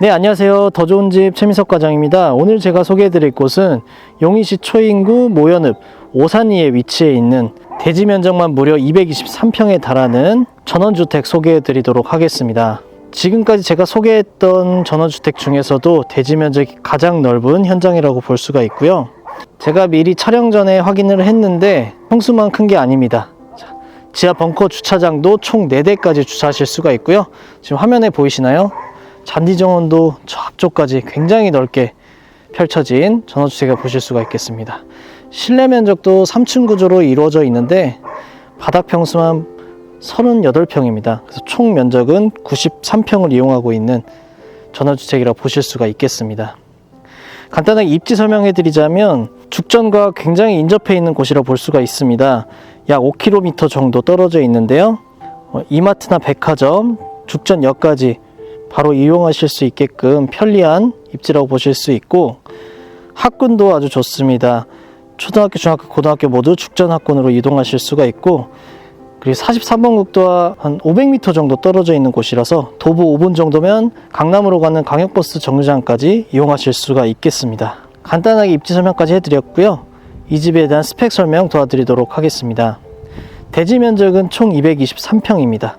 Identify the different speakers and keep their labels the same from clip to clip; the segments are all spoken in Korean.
Speaker 1: 네, 안녕하세요. 더 좋은 집 최민석 과장입니다. 오늘 제가 소개해 드릴 곳은 용인시 초인구 모연읍 오산리에 위치해 있는 대지 면적만 무려 223평에 달하는 전원주택 소개해 드리도록 하겠습니다. 지금까지 제가 소개했던 전원주택 중에서도 대지 면적이 가장 넓은 현장이라고 볼 수가 있고요. 제가 미리 촬영 전에 확인을 했는데 평수만 큰 게 아닙니다. 자, 지하 벙커 주차장도 총 4대까지 주차하실 수가 있고요. 지금 화면에 보이시나요? 잔디 정원도 저 앞쪽까지 굉장히 넓게 펼쳐진 전원주택을 보실 수가 있겠습니다. 실내 면적도 3층 구조로 이루어져 있는데 바닥 평수만 38평입니다. 그래서 총 면적은 93평을 이용하고 있는 전원주택이라고 보실 수가 있겠습니다. 간단하게 입지 설명해 드리자면 죽전과 굉장히 인접해 있는 곳이라 볼 수가 있습니다. 약 5km 정도 떨어져 있는데요. 어, 이마트나 백화점, 죽전역까지 바로 이용하실 수 있게끔 편리한 입지라고 보실 수 있고 학군도 아주 좋습니다. 초등학교, 중학교, 고등학교 모두 죽전 학군으로 이동하실 수가 있고 그리고 43번 국도와 한 500m 정도 떨어져 있는 곳이라서 도보 5분 정도면 강남으로 가는 광역버스 정류장까지 이용하실 수가 있겠습니다. 간단하게 입지 설명까지 해드렸고요. 이 집에 대한 스펙 설명 도와드리도록 하겠습니다. 대지 면적은 총 223평입니다.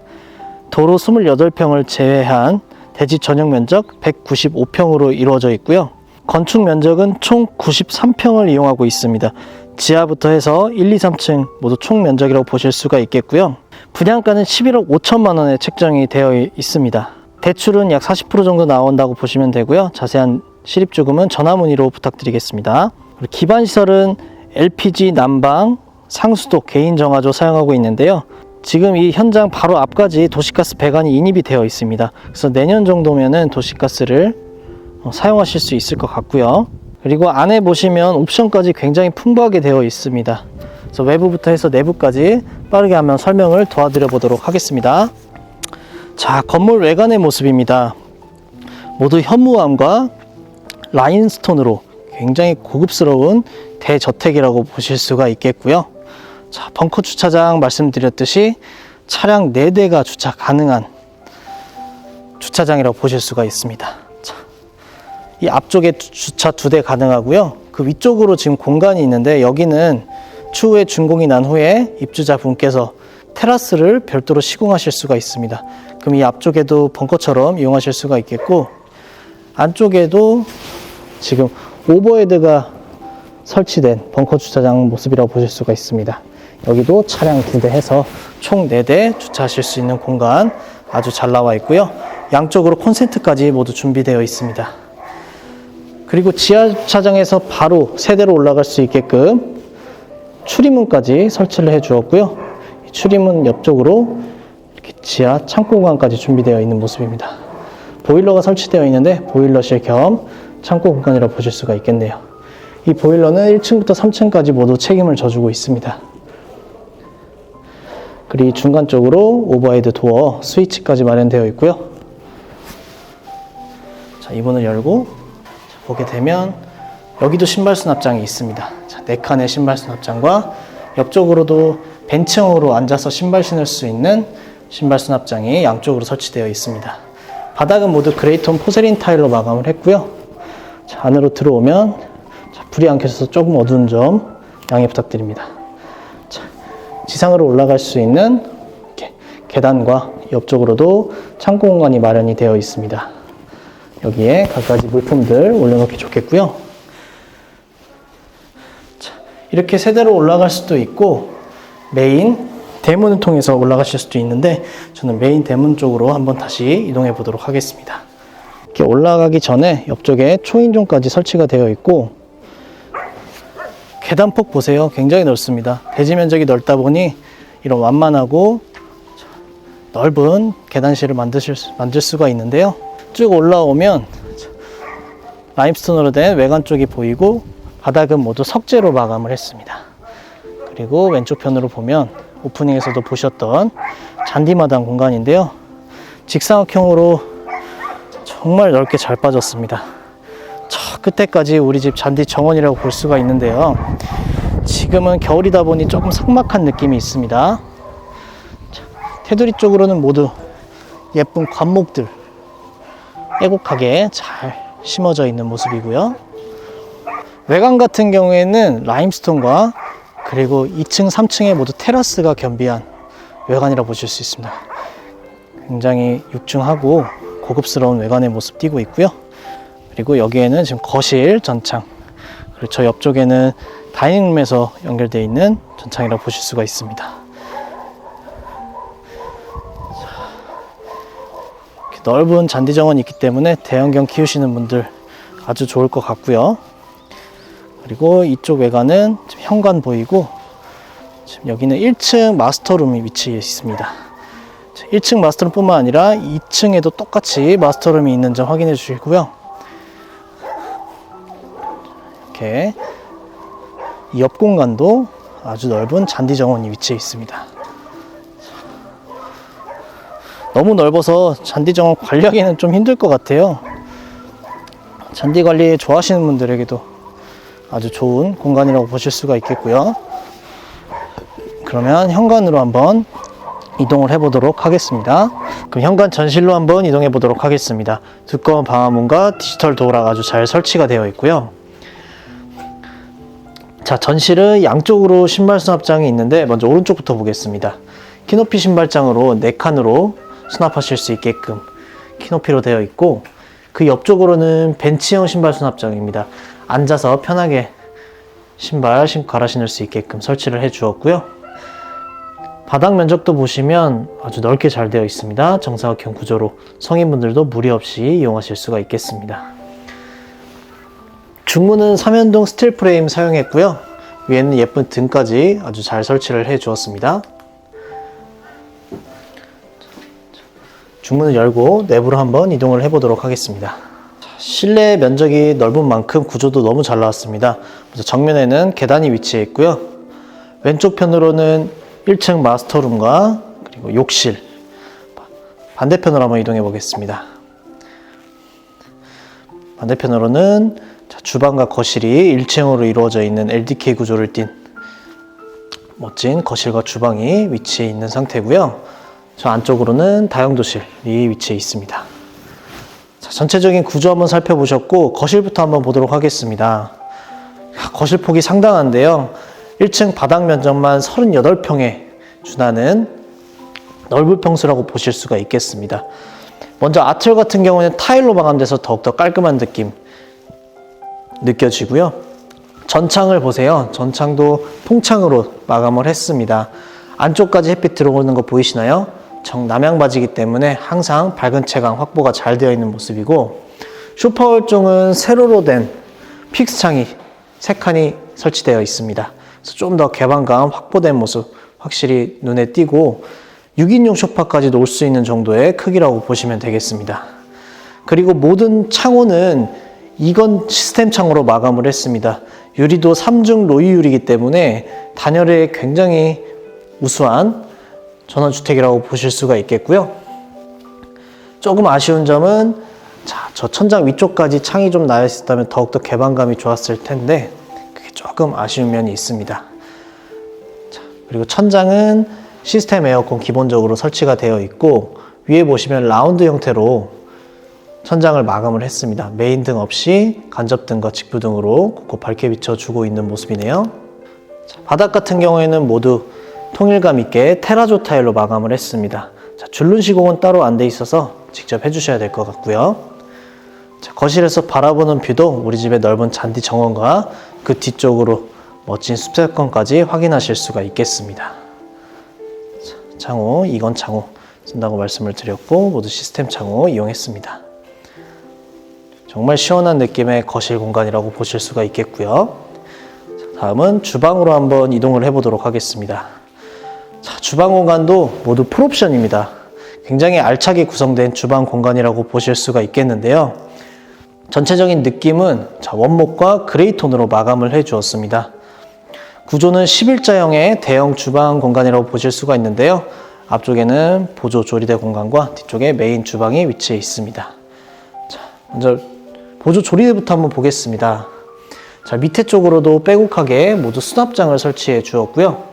Speaker 1: 도로 28평을 제외한 대지 전용 면적 195평으로 이루어져 있고요. 건축 면적은 총 93평을 이용하고 있습니다. 지하부터 해서 1, 2, 3층 모두 총 면적이라고 보실 수가 있겠고요. 분양가는 11억 5천만 원에 책정이 되어 있습니다. 대출은 약 40% 정도 나온다고 보시면 되고요. 자세한 실입주금은 전화 문의로 부탁드리겠습니다. 그리고 기반 시설은 LPG 난방, 상수도, 개인 정화조 사용하고 있는데요. 지금 이 현장 바로 앞까지 도시가스 배관이 인입이 되어 있습니다. 그래서 내년 정도면은 도시가스를 어, 사용하실 수 있을 것 같고요. 그리고 안에 보시면 옵션까지 굉장히 풍부하게 되어 있습니다. 그래서 외부부터 해서 내부까지 빠르게 한번 설명을 도와드려 보도록 하겠습니다. 자, 건물 외관의 모습입니다. 모두 현무암과 라인스톤으로 굉장히 고급스러운 대저택이라고 보실 수가 있겠고요. 자, 벙커 주차장 말씀드렸듯이 차량 4대가 주차 가능한 주차장이라고 보실 수가 있습니다. 자, 이 앞쪽에 주- 주차 2대 가능하고요. 그 위쪽으로 지금 공간이 있는데 여기는 추후에 준공이 난 후에 입주자분께서 테라스를 별도로 시공하실 수가 있습니다. 그럼 이 앞쪽에도 벙커처럼 이용하실 수가 있겠고 안쪽에도 지금 오버헤드가 설치된 벙커 주차장 모습이라고 보실 수가 있습니다. 여기도 차량 두 대 해서 총 네 대 주차하실 수 있는 공간 아주 잘 나와 있고요. 양쪽으로 콘센트까지 모두 준비되어 있습니다. 그리고 지하 주차장에서 바로 세대로 올라갈 수 있게끔 출입문까지 설치를 해 주었고요. 이 출입문 옆쪽으로 이렇게 지하 창고 공간까지 준비되어 있는 모습입니다. 보일러가 설치되어 있는데 보일러실 겸 창고 공간이라고 보실 수가 있겠네요. 이 보일러는 1층부터 3층까지 모두 책임을 져주고 있습니다. 그리고 중간 쪽으로 오버헤드 도어 스위치까지 마련되어 있고요. 자, 이 문을 열고 자, 보게 되면 여기도 신발 수납장이 있습니다. 자, 네 칸의 신발 수납장과 옆쪽으로도 벤층으로 앉아서 신발 신을 수 있는 신발 수납장이 양쪽으로 설치되어 있습니다. 바닥은 모두 그레이톤 포세린 타일로 마감을 했고요. 자, 안으로 들어오면 자, 불이 안 켜져서 조금 어두운 점 양해 부탁드립니다. 자, 지상으로 올라갈 수 있는 이렇게 계단과 옆쪽으로도 창고 공간이 마련이 되어 있습니다. 여기에 갖가지 물품들 올려놓기 좋겠고요. 자, 이렇게 세대로 올라갈 수도 있고 메인 대문을 통해서 올라가실 수도 있는데 저는 메인 대문 쪽으로 한번 다시 이동해 보도록 하겠습니다. 이렇게 올라가기 전에 옆쪽에 초인종까지 설치가 되어 있고 계단폭 보세요. 굉장히 넓습니다. 대지 면적이 넓다 보니 이런 완만하고 넓은 계단실을 만드실, 수- 만들 수가 있는데요. 쭉 올라오면 라임스톤으로 된 외관 쪽이 보이고 바닥은 모두 석재로 마감을 했습니다. 그리고 왼쪽 편으로 보면 오프닝에서도 보셨던 잔디마당 공간인데요. 직사각형으로 정말 넓게 잘 빠졌습니다. 저 끝에까지 우리 집 잔디 정원이라고 볼 수가 있는데요. 지금은 겨울이다 보니 조금 삭막한 느낌이 있습니다. 자, 테두리 쪽으로는 모두 예쁜 관목들 빼곡하게 잘 심어져 있는 모습이고요. 외관 같은 경우에는 라임스톤과 그리고 2층, 3층에 모두 테라스가 겸비한 외관이라 보실 수 있습니다. 굉장히 육중하고 고급스러운 외관의 모습 띄고 있고요. 그리고 여기에는 지금 거실 전창, 그리고 저 옆쪽에는 다이닝룸에서 연결되어 있는 전창이라고 보실 수가 있습니다. 넓은 잔디 정원이 있기 때문에 대형견 키우시는 분들 아주 좋을 것 같고요. 그리고 이쪽 외관은 현관 보이고 지금 여기는 1층 마스터룸이 위치해 있습니다. 1층 마스터룸뿐만 아니라 2층에도 똑같이 마스터룸이 있는 점 확인해 주시고요. 이렇게 이옆 공간도 아주 넓은 잔디 정원이 위치해 있습니다. 너무 넓어서 잔디 정원 관리하기는 좀 힘들 것 같아요. 잔디 관리 좋아하시는 분들에게도 아주 좋은 공간이라고 보실 수가 있겠고요. 그러면 현관으로 한번 이동을 해보도록 하겠습니다. 그럼 현관 전실로 한번 이동해 보도록 하겠습니다. 두꺼운 방화문과 디지털 도어가 아주 잘 설치가 되어 있고요. 자, 전실은 양쪽으로 신발 수납장이 있는데 먼저 오른쪽부터 보겠습니다. 키높이 신발장으로 4칸으로 수납하실 수 있게끔 키높이로 되어 있고 그 옆쪽으로는 벤치형 신발 수납장입니다. 앉아서 편하게 신발 갈아 신을 수 있게끔 설치를 해 주었고요. 바닥 면적도 보시면 아주 넓게 잘 되어 있습니다. 정사각형 구조로 성인분들도 무리 없이 이용하실 수가 있겠습니다. 중문은 삼연동 스틸 프레임 사용했고요. 위에는 예쁜 등까지 아주 잘 설치를 해 주었습니다. 중문을 열고 내부로 한번 이동을 해 보도록 하겠습니다. 실내 면적이 넓은 만큼 구조도 너무 잘 나왔습니다. 정면에는 계단이 위치해 있고요. 왼쪽 편으로는 1층 마스터룸과 그리고 욕실 반대편으로 한번 이동해 보겠습니다. 반대편으로는 자, 주방과 거실이 1층으로 이루어져 있는 LDK 구조를 띤 멋진 거실과 주방이 위치해 있는 상태고요. 저 안쪽으로는 다용도실이 위치해 있습니다. 자, 전체적인 구조 한번 살펴보셨고 거실부터 한번 보도록 하겠습니다. 야, 거실 폭이 상당한데요. 1층 바닥 면적만 38평에 준하는 넓은 평수라고 보실 수가 있겠습니다. 먼저 아트월 같은 경우는 타일로 마감돼서 더욱더 깔끔한 느낌 느껴지고요. 전창을 보세요. 전창도 통창으로 마감을 했습니다. 안쪽까지 햇빛 들어오는 거 보이시나요? 정남향 바지이기 때문에 항상 밝은 채광 확보가 잘 되어 있는 모습이고 슈퍼월종은 세로로 된 픽스 창이 세 칸이 설치되어 있습니다. 그래서 좀 더 개방감 확보된 모습 확실히 눈에 띄고 6인용 소파까지 놓을 수 있는 정도의 크기라고 보시면 되겠습니다. 그리고 모든 창호는 이건 시스템 창으로 마감을 했습니다. 유리도 3중 로이 유리이기 때문에 단열에 굉장히 우수한 전원주택이라고 보실 수가 있겠고요. 조금 아쉬운 점은 자, 저 천장 위쪽까지 창이 좀 나여 있었다면 더욱더 개방감이 좋았을 텐데 조금 아쉬운 면이 있습니다. 자, 그리고 천장은 시스템 에어컨 기본적으로 설치가 되어 있고 위에 보시면 라운드 형태로 천장을 마감을 했습니다. 메인 등 없이 간접 등과 직부 등으로 곳곳 밝게 비춰주고 있는 모습이네요. 자, 바닥 같은 경우에는 모두 통일감 있게 테라조 타일로 마감을 했습니다. 자, 줄눈 시공은 따로 안 돼 있어서 직접 해주셔야 될 것 같고요. 자, 거실에서 바라보는 뷰도 우리 집의 넓은 잔디 정원과 그 뒤쪽으로 멋진 숲세권까지 확인하실 수가 있겠습니다. 자, 창호, 이건 창호 쓴다고 말씀을 드렸고 모두 시스템 창호 이용했습니다. 정말 시원한 느낌의 거실 공간이라고 보실 수가 있겠고요. 자, 다음은 주방으로 한번 이동을 해보도록 하겠습니다. 자, 주방 공간도 모두 풀옵션입니다. 굉장히 알차게 구성된 주방 공간이라고 보실 수가 있겠는데요. 전체적인 느낌은 자, 원목과 그레이 톤으로 마감을 해 주었습니다. 구조는 11자형의 대형 주방 공간이라고 보실 수가 있는데요. 앞쪽에는 보조 조리대 공간과 뒤쪽에 메인 주방이 위치해 있습니다. 자, 먼저 보조 조리대부터 한번 보겠습니다. 자, 밑에 쪽으로도 빼곡하게 모두 수납장을 설치해 주었고요.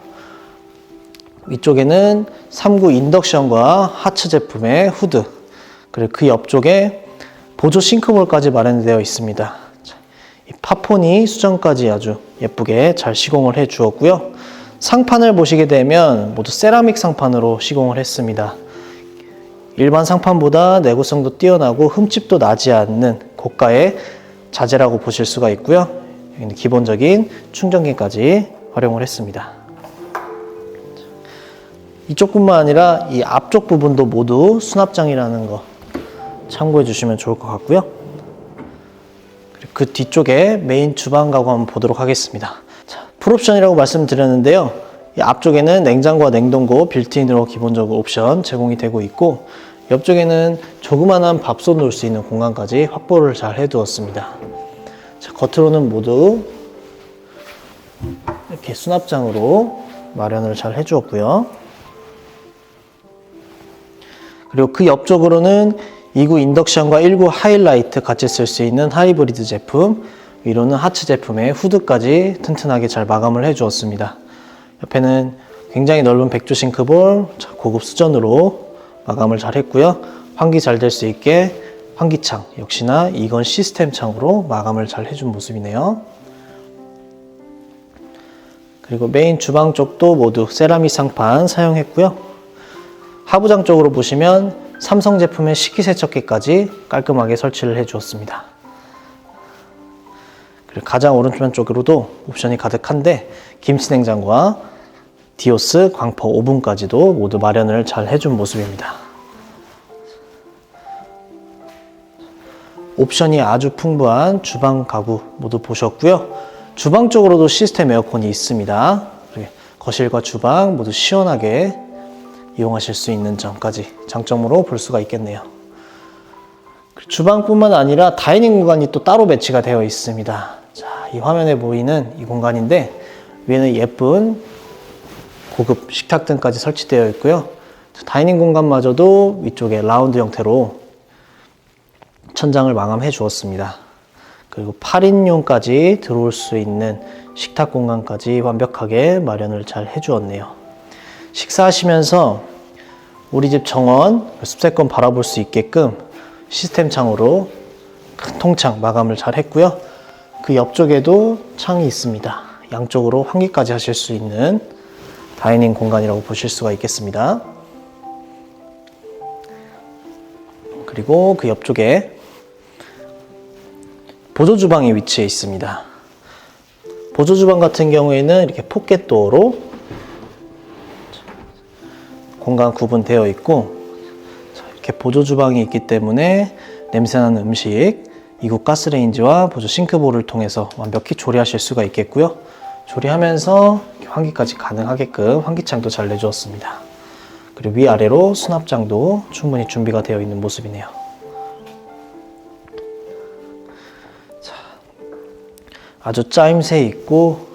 Speaker 1: 위쪽에는 3구 인덕션과 하츠 제품의 후드 그리고 그 옆쪽에 보조 싱크볼까지 마련되어 있습니다. 파폰이 수정까지 아주 예쁘게 잘 시공을 해 주었고요. 상판을 보시게 되면 모두 세라믹 상판으로 시공을 했습니다. 일반 상판보다 내구성도 뛰어나고 흠집도 나지 않는 고가의 자재라고 보실 수가 있고요. 기본적인 충전기까지 활용을 했습니다. 이쪽뿐만 아니라 이 앞쪽 부분도 모두 수납장이라는 거 참고해 주시면 좋을 것 같고요. 그 뒤쪽에 메인 주방 가구 한번 보도록 하겠습니다. 자, 풀옵션이라고 말씀드렸는데요. 이 앞쪽에는 냉장고와 냉동고 빌트인으로 기본적으로 옵션 제공이 되고 있고 옆쪽에는 조그만한 밥솥 놓을 수 있는 공간까지 확보를 잘 해두었습니다. 자, 겉으로는 모두 이렇게 수납장으로 마련을 잘 해주었고요. 그리고 그 옆쪽으로는 2구 인덕션과 1구 하이라이트 같이 쓸 수 있는 하이브리드 제품, 위로는 하츠 제품의 후드까지 튼튼하게 잘 마감을 해 주었습니다. 옆에는 굉장히 넓은 백조 싱크볼, 자, 고급 수전으로 마감을 잘 했고요. 환기 잘 될 수 있게 환기창, 역시나 이건 시스템 창으로 마감을 잘 해준 모습이네요. 그리고 메인 주방 쪽도 모두 세라믹 상판 사용했고요. 하부장 쪽으로 보시면 삼성 제품의 식기세척기까지 깔끔하게 설치를 해 주었습니다. 그리고 가장 오른편 쪽으로도 옵션이 가득한데 김치냉장고와 디오스 광포 오븐까지도 모두 마련을 잘 해준 모습입니다. 옵션이 아주 풍부한 주방 가구 모두 보셨고요. 주방 쪽으로도 시스템 에어컨이 있습니다. 거실과 주방 모두 시원하게 이용하실 수 있는 점까지 장점으로 볼 수가 있겠네요. 주방뿐만 아니라 다이닝 공간이 또 따로 배치가 되어 있습니다. 자, 이 화면에 보이는 이 공간인데 위에는 예쁜 고급 식탁 등까지 설치되어 있고요. 다이닝 공간마저도 위쪽에 라운드 형태로 천장을 마감해 주었습니다. 그리고 8인용까지 들어올 수 있는 식탁 공간까지 완벽하게 마련을 잘 해주었네요. 식사하시면서 우리 집 정원 숲세권 바라볼 수 있게끔 시스템 창으로 큰 통창 마감을 잘 했고요. 그 옆쪽에도 창이 있습니다. 양쪽으로 환기까지 하실 수 있는 다이닝 공간이라고 보실 수가 있겠습니다. 그리고 그 옆쪽에 보조 주방이 위치해 있습니다. 보조 주방 같은 경우에는 이렇게 포켓도어로 공간 구분되어 있고 자, 이렇게 보조 주방이 있기 때문에 냄새나는 음식 이국 가스레인지와 보조 싱크볼을 통해서 완벽히 조리하실 수가 있겠고요. 조리하면서 환기까지 가능하게끔 환기창도 잘 내주었습니다. 그리고 위아래로 수납장도 충분히 준비가 되어 있는 모습이네요. 자, 아주 짜임새 있고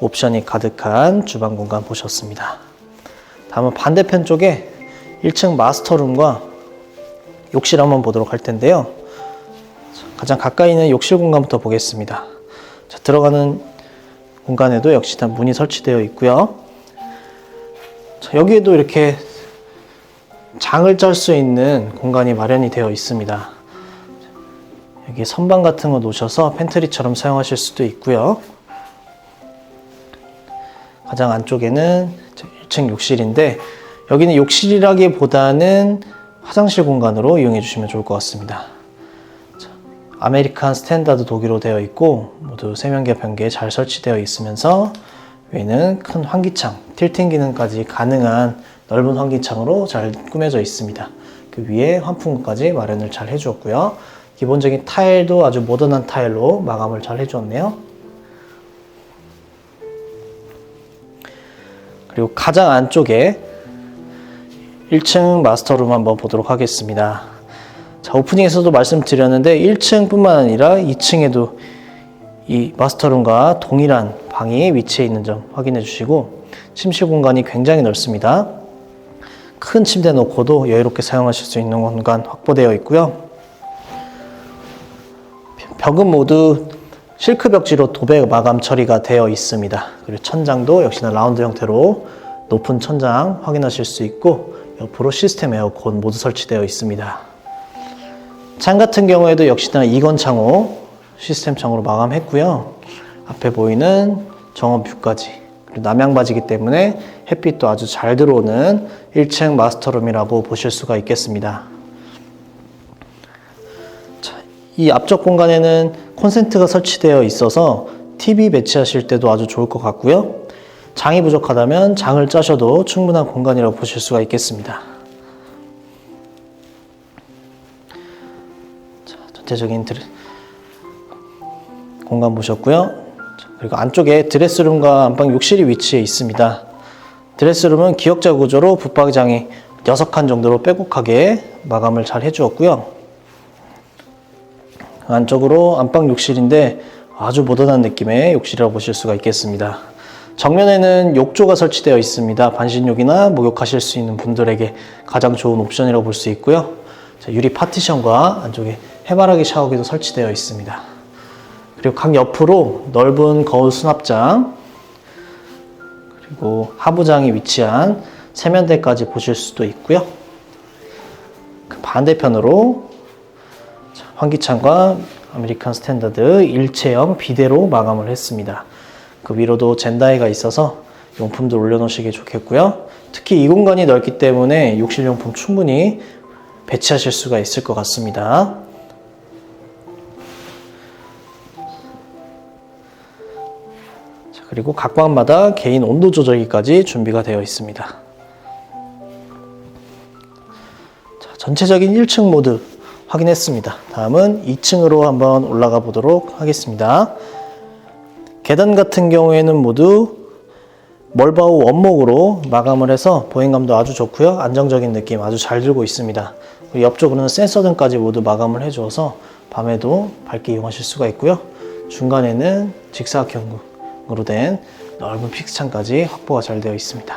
Speaker 1: 옵션이 가득한 주방 공간 보셨습니다. 다음은 반대편 쪽에 1층 마스터룸과 욕실 한번 보도록 할 텐데요. 가장 가까이 있는 욕실 공간부터 보겠습니다. 자, 들어가는 공간에도 역시 다 문이 설치되어 있고요. 자, 여기에도 이렇게 장을 짤 수 있는 공간이 마련이 되어 있습니다. 여기 선반 같은 거 놓으셔서 팬트리처럼 사용하실 수도 있고요. 가장 안쪽에는 1층 욕실인데 여기는 욕실이라기보다는 화장실 공간으로 이용해 주시면 좋을 것 같습니다. 자, 아메리칸 스탠다드 독일로 되어 있고 모두 세면기 변기에 잘 설치되어 있으면서 위에는 큰 환기창, 틸팅 기능까지 가능한 넓은 환기창으로 잘 꾸며져 있습니다. 그 위에 환풍구까지 마련을 잘 해주었고요. 기본적인 타일도 아주 모던한 타일로 마감을 잘 해주었네요. 그리고 가장 안쪽에 1층 마스터룸 한번 보도록 하겠습니다. 자, 오프닝에서도 말씀드렸는데 1층뿐만 아니라 2층에도 이 마스터룸과 동일한 방이 위치해 있는 점 확인해 주시고 침실 공간이 굉장히 넓습니다. 큰 침대 놓고도 여유롭게 사용하실 수 있는 공간 확보되어 있고요. 벽은 모두 실크 벽지로 도배 마감 처리가 되어 있습니다. 그리고 천장도 역시나 라운드 형태로 높은 천장 확인하실 수 있고 옆으로 시스템 에어컨 모두 설치되어 있습니다. 창 같은 경우에도 역시나 이건 창호 시스템 창으로 마감했고요. 앞에 보이는 정원 뷰까지 그리고 남향바지기 때문에 햇빛도 아주 잘 들어오는 1층 마스터룸이라고 보실 수가 있겠습니다. 자, 이 앞쪽 공간에는 콘센트가 설치되어 있어서 TV 배치하실 때도 아주 좋을 것 같고요. 장이 부족하다면 장을 짜셔도 충분한 공간이라고 보실 수가 있겠습니다. 자, 전체적인 드레... 공간 보셨고요. 자, 그리고 안쪽에 드레스룸과 안방 욕실이 위치해 있습니다. 드레스룸은 기역자 구조로 붙박이장이 6칸 정도로 빼곡하게 마감을 잘 해주었고요. 안쪽으로 안방 욕실인데 아주 모던한 느낌의 욕실이라고 보실 수가 있겠습니다. 정면에는 욕조가 설치되어 있습니다. 반신욕이나 목욕하실 수 있는 분들에게 가장 좋은 옵션이라고 볼 수 있고요. 자, 유리 파티션과 안쪽에 해바라기 샤워기도 설치되어 있습니다. 그리고 각 옆으로 넓은 거울 수납장, 그리고 하부장이 위치한 세면대까지 보실 수도 있고요. 그 반대편으로 자, 환기창과 아메리칸 스탠다드 일체형 비대로 마감을 했습니다. 그 위로도 젠다이가 있어서 용품들 올려놓으시기 좋겠고요. 특히 이 공간이 넓기 때문에 욕실용품 충분히 배치하실 수가 있을 것 같습니다. 자, 그리고 각 방마다 개인 온도 조절기까지 준비가 되어 있습니다. 자, 전체적인 1층 모드 확인했습니다. 다음은 2층으로 한번 올라가 보도록 하겠습니다. 계단 같은 경우에는 모두 멀바우 원목으로 마감을 해서 보행감도 아주 좋고요. 안정적인 느낌 아주 잘 들고 있습니다. 옆쪽으로는 센서 등까지 모두 마감을 해주어서 밤에도 밝게 이용하실 수가 있고요. 중간에는 직사각형으로 된 넓은 픽스창까지 확보가 잘 되어 있습니다.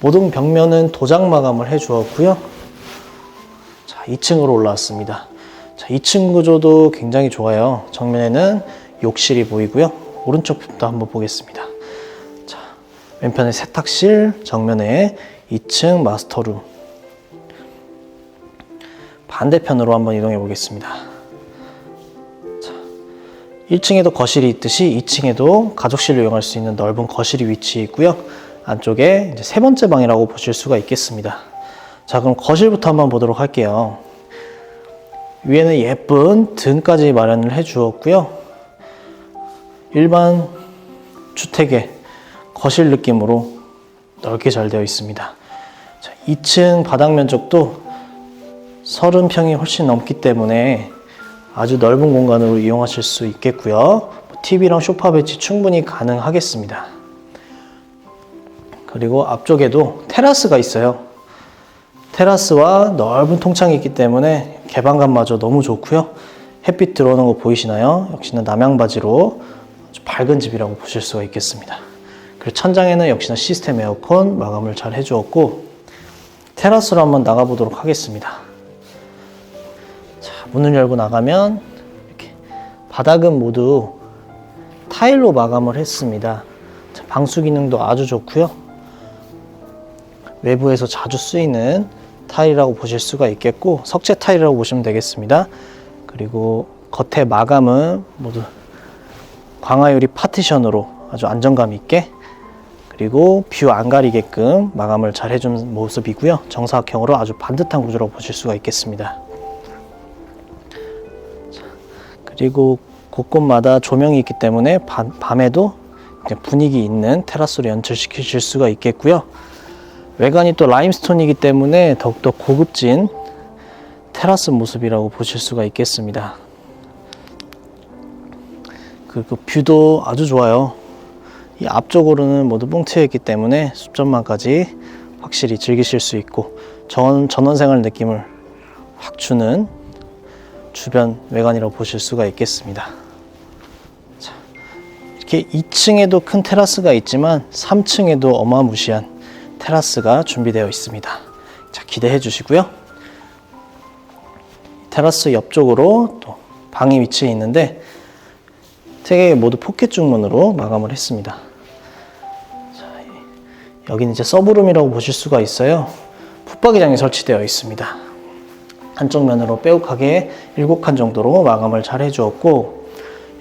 Speaker 1: 모든 벽면은 도장 마감을 해주었고요. 자, 2층으로 올라왔습니다. 자, 2층 구조도 굉장히 좋아요. 정면에는 욕실이 보이고요. 오른쪽부터 한번 보겠습니다. 자, 왼편에 세탁실, 정면에 2층 마스터룸. 반대편으로 한번 이동해 보겠습니다. 자, 1층에도 거실이 있듯이 2층에도 가족실을 이용할 수 있는 넓은 거실이 위치해 있고요. 안쪽에 이제 세 번째 방이라고 보실 수가 있겠습니다. 자, 그럼 거실부터 한번 보도록 할게요. 위에는 예쁜 등까지 마련을 해 주었고요. 일반 주택의 거실 느낌으로 넓게 잘 되어 있습니다. 자, 2층 바닥 면적도 30평이 훨씬 넘기 때문에 아주 넓은 공간으로 이용하실 수 있겠고요. TV랑 소파 배치 충분히 가능하겠습니다. 그리고 앞쪽에도 테라스가 있어요. 테라스와 넓은 통창이 있기 때문에 개방감마저 너무 좋고요. 햇빛 들어오는 거 보이시나요? 역시나 남향바지로 아주 밝은 집이라고 보실 수가 있겠습니다. 그리고 천장에는 역시나 시스템 에어컨 마감을 잘 해주었고 테라스로 한번 나가보도록 하겠습니다. 자, 문을 열고 나가면 이렇게 바닥은 모두 타일로 마감을 했습니다. 자, 방수 기능도 아주 좋고요. 외부에서 자주 쓰이는 타일이라고 보실 수가 있겠고 석재 타일이라고 보시면 되겠습니다. 그리고 겉에 마감은 모두 광화유리 파티션으로 아주 안정감 있게 그리고 뷰 안 가리게끔 마감을 잘 해준 모습이고요. 정사각형으로 아주 반듯한 구조라고 보실 수가 있겠습니다. 자, 그리고 곳곳마다 조명이 있기 때문에 밤, 밤에도 분위기 있는 테라스로 연출시키실 수가 있겠고요. 외관이 또 라임스톤이기 때문에 더욱더 고급진 테라스 모습이라고 보실 수가 있겠습니다. 그리고 뷰도 아주 좋아요. 이 앞쪽으로는 모두 뻥 트여 있기 때문에 숲전망까지 확실히 즐기실 수 있고 전, 전원 생활 느낌을 확 주는 주변 외관이라고 보실 수가 있겠습니다. 자, 이렇게 2층에도 큰 테라스가 있지만 3층에도 어마무시한 테라스가 준비되어 있습니다. 자, 기대해 주시고요. 테라스 옆쪽으로 또 방이 위치해 있는데 세 개 모두 포켓 중문으로 마감을 했습니다. 자, 이 여기는 이제 서브룸이라고 보실 수가 있어요. 붙박이장이 설치되어 있습니다. 한쪽 면으로 빼곡하게 7칸 정도로 마감을 잘 해주었고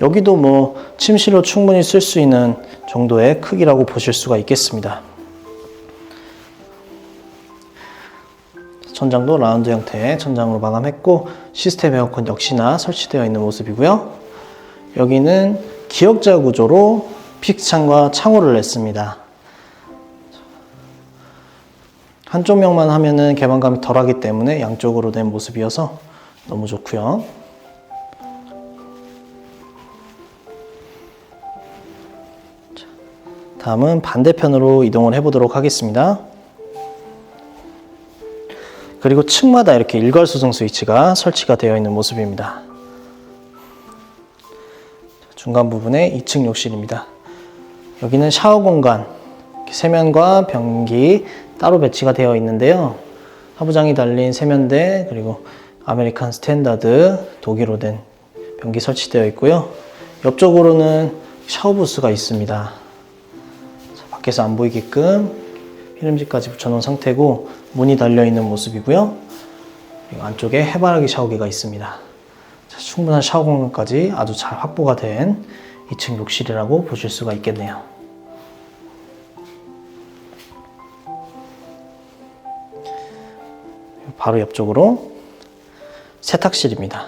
Speaker 1: 여기도 뭐 침실로 충분히 쓸 수 있는 정도의 크기라고 보실 수가 있겠습니다. 천장도 라운드 형태의 천장으로 마감했고 시스템 에어컨 역시나 설치되어 있는 모습이고요. 여기는 기역자 구조로 픽창과 창호를 냈습니다. 한쪽 면만 하면은 개방감이 덜하기 때문에 양쪽으로 된 모습이어서 너무 좋고요. 자, 다음은 반대편으로 이동을 해보도록 하겠습니다. 그리고 층마다 이렇게 일괄수정 스위치가 설치가 되어 있는 모습입니다. 중간 부분에 2층 욕실입니다. 여기는 샤워 공간, 세면과 변기 따로 배치가 되어 있는데요. 하부장이 달린 세면대 그리고 아메리칸 스탠다드 독일로 된 변기 설치되어 있고요. 옆쪽으로는 샤워 부스가 있습니다. 자, 밖에서 안 보이게끔 필름지까지 붙여놓은 상태고 문이 달려 있는 모습이고요. 그리고 안쪽에 해바라기 샤워기가 있습니다. 자, 충분한 샤워 공간까지 아주 잘 확보가 된 2층 욕실이라고 보실 수가 있겠네요. 바로 옆쪽으로 세탁실입니다.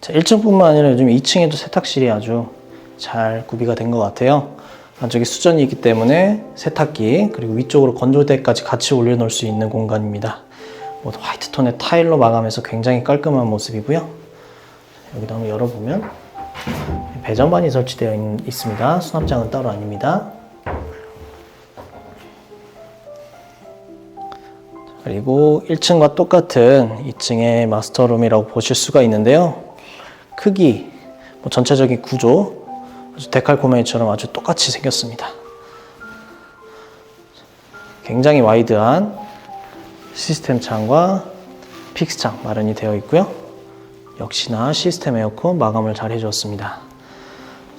Speaker 1: 자, 1층뿐만 아니라 요즘 2층에도 세탁실이 아주 잘 구비가 된 것 같아요. 안쪽에 수전이 있기 때문에 세탁기 그리고 위쪽으로 건조대까지 같이 올려놓을 수 있는 공간입니다. 화이트 톤의 타일로 마감해서 굉장히 깔끔한 모습이고요. 여기도 한번 열어보면 배전반이 설치되어 있, 있습니다. 수납장은 따로 아닙니다. 그리고 1층과 똑같은 2층의 마스터룸이라고 보실 수가 있는데요. 크기, 뭐 전체적인 구조, 아주 데칼코메이처럼 아주 똑같이 생겼습니다. 굉장히 와이드한 시스템 창과 픽스 창 마련이 되어 있고요. 역시나 시스템 에어컨 마감을 잘 해주었습니다.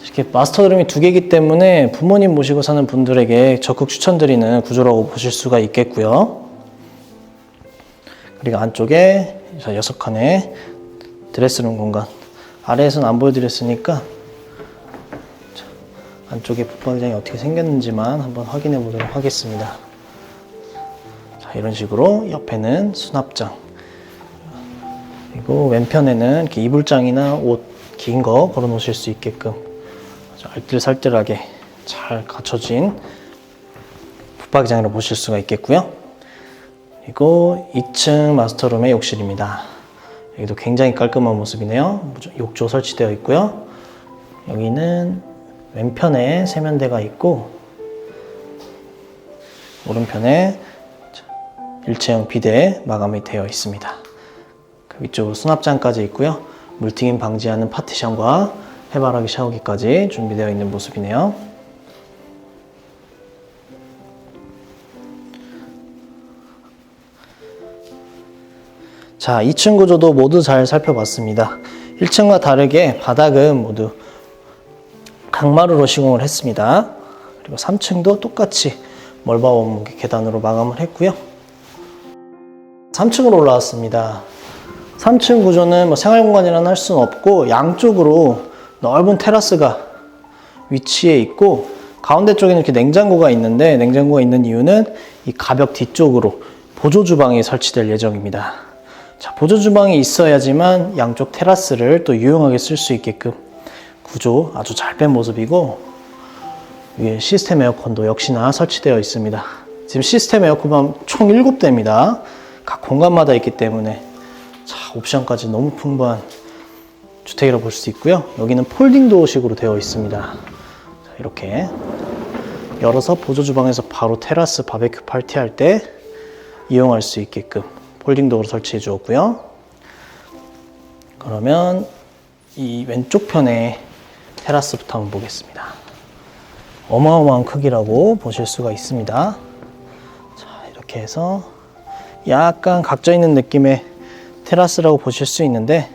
Speaker 1: 이렇게 마스터룸이 두 개이기 때문에 부모님 모시고 사는 분들에게 적극 추천드리는 구조라고 보실 수가 있겠고요. 그리고 안쪽에 여섯 칸의 드레스룸 공간 아래에서는 안 보여드렸으니까 자, 안쪽에 붙박이장이 어떻게 생겼는지만 한번 확인해 보도록 하겠습니다 자, 이런 식으로 옆에는 수납장 그리고 왼편에는 이렇게 이불장이나 옷 긴 거 걸어 놓으실 수 있게끔 알뜰살뜰하게 잘 갖춰진 붙박이장이라고 보실 수가 있겠고요 그리고 2층 마스터룸의 욕실입니다. 여기도 굉장히 깔끔한 모습이네요. 욕조 설치되어 있고요. 여기는 왼편에 세면대가 있고 오른편에 일체형 비대 마감이 되어 있습니다. 그 위쪽으로 수납장까지 있고요. 물튀김 방지하는 파티션과 해바라기 샤워기까지 준비되어 있는 모습이네요. 자, 2층 구조도 모두 잘 살펴봤습니다. 1층과 다르게 바닥은 모두 강마루로 시공을 했습니다. 그리고 3층도 똑같이 멀바원 계단으로 마감을 했고요. 3층으로 올라왔습니다. 3층 구조는 뭐 생활 공간이라는 할 수는 없고 양쪽으로 넓은 테라스가 위치해 있고 가운데 쪽에는 이렇게 냉장고가 있는데 냉장고가 있는 이유는 이 가벽 뒤쪽으로 보조 주방이 설치될 예정입니다. 자, 보조 주방이 있어야지만 양쪽 테라스를 또 유용하게 쓸 수 있게끔 구조 아주 잘 뺀 모습이고 위에 시스템 에어컨도 역시나 설치되어 있습니다. 지금 시스템 에어컨만 총 7대입니다. 각 공간마다 있기 때문에 자, 옵션까지 너무 풍부한 주택이라고 볼 수 있고요. 여기는 폴딩 도어식으로 되어 있습니다. 자, 이렇게 열어서 보조 주방에서 바로 테라스 바베큐 파티할 때 이용할 수 있게끔 폴딩 도어를 설치해 주었고요. 그러면 이 왼쪽 편에 테라스부터 한번 보겠습니다. 어마어마한 크기라고 보실 수가 있습니다. 자, 이렇게 해서 약간 각져 있는 느낌의 테라스라고 보실 수 있는데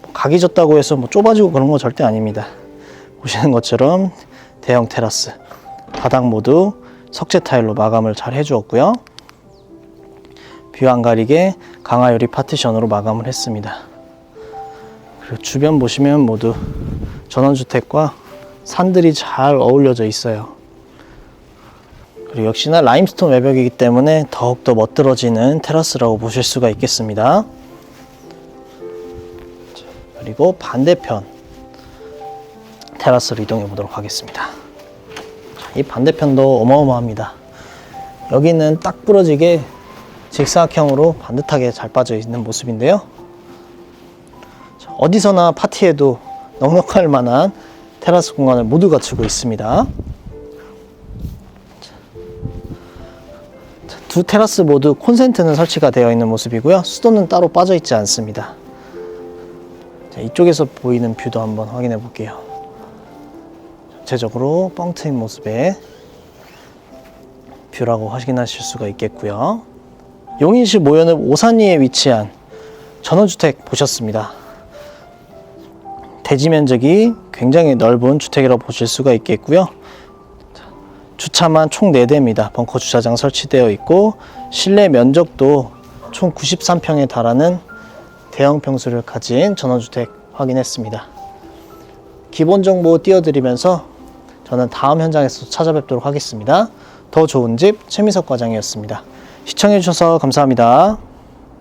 Speaker 1: 뭐 각이 졌다고 해서 뭐 좁아지고 그런 거 절대 아닙니다. 보시는 것처럼 대형 테라스 바닥 모두 석재 타일로 마감을 잘 해주었고요. 뷰 안 가리게 강화 유리 파티션으로 마감을 했습니다. 그리고 주변 보시면 모두 전원주택과 산들이 잘 어울려져 있어요. 그리고 역시나 라임스톤 외벽이기 때문에 더욱더 멋들어지는 테라스라고 보실 수가 있겠습니다. 자, 그리고 반대편 테라스로 이동해 보도록 하겠습니다. 자, 이 반대편도 어마어마합니다. 여기는 딱 부러지게 직사각형으로 반듯하게 잘 빠져 있는 모습인데요. 자, 어디서나 파티에도 넉넉할 만한 테라스 공간을 모두 갖추고 있습니다. 두 테라스 모두 콘센트는 설치가 되어 있는 모습이고요. 수도는 따로 빠져 있지 않습니다. 자, 이쪽에서 보이는 뷰도 한번 확인해 볼게요. 전체적으로 뻥 트인 모습의 뷰라고 확인하실 수가 있겠고요. 용인시 모연읍 오산리에 위치한 전원주택 보셨습니다. 대지 면적이 굉장히 넓은 주택이라고 보실 수가 있겠고요. 주차만 총 4대입니다. 벙커 주차장 설치되어 있고 실내 면적도 총 93평에 달하는 대형 평수를 가진 전원주택 확인했습니다. 기본 정보 띄워드리면서 저는 다음 현장에서 찾아뵙도록 하겠습니다. 더 좋은 집 최미석 과장이었습니다. 시청해주셔서 감사합니다.